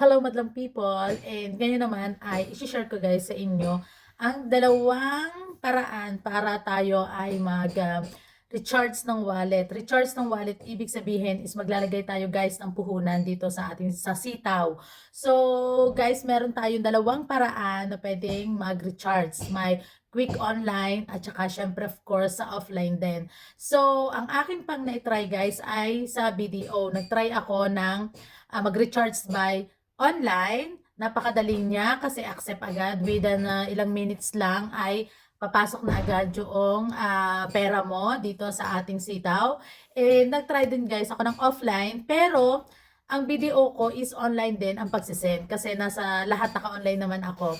Hello madlang people and ngayon naman ay i-share ko guys sa inyo ang dalawang paraan para tayo ay mag uh, recharge ng wallet. Recharge ng wallet, ibig sabihin is maglalagay tayo guys ng puhunan dito sa ating sa sitaw. So guys, meron tayong dalawang paraan na pwedeng mag-recharge. May quick online at saka syempre of course sa offline din. So ang akin pang na-try guys ay sa BDO. Nag-try ako ng uh, mag-recharge by online. Napakadali niya kasi accept agad within uh, ilang minutes lang ay papasok na agad yung ah, pera mo dito sa ating sitaw. Eh, nag-try din guys ako ng offline, pero ang video ko is online din ang pagsisend kasi nasa lahat naka-online naman ako.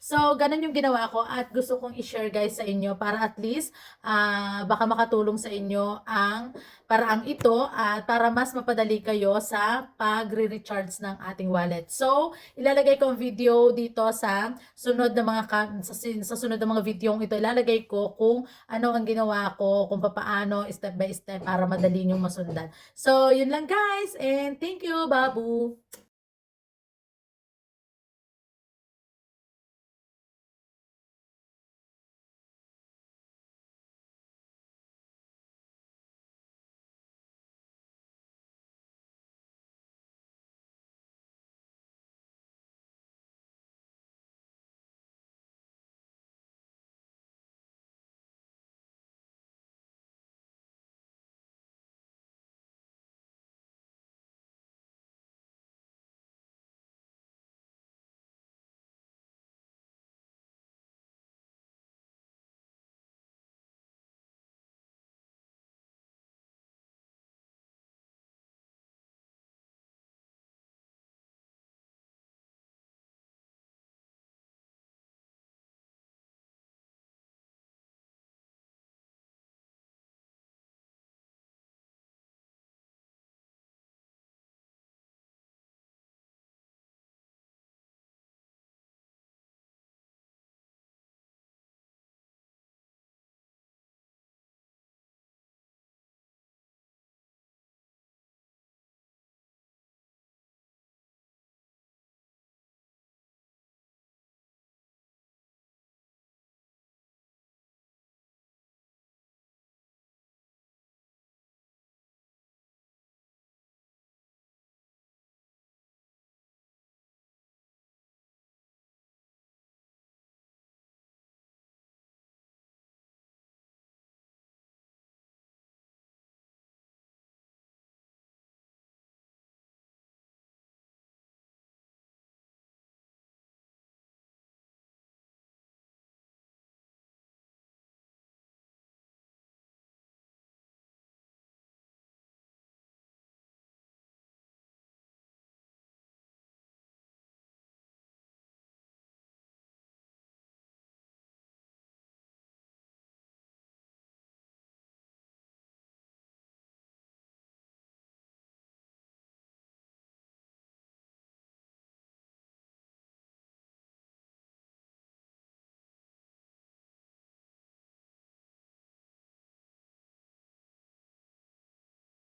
So, ganun yung ginawa ko at gusto kong i-share guys sa inyo para at least ah, baka makatulong sa inyo ang paraang ito at para mas mapadali kayo sa pagre-recharge ng ating wallet. So, ilalagay ko ang video dito sa sunod na mga sa, sa sunod na mga video ito ilalagay ko kung ano ang ginawa ko, kung papaano step by step para madali nyo masundan. So, yun lang guys and thank you, Babu.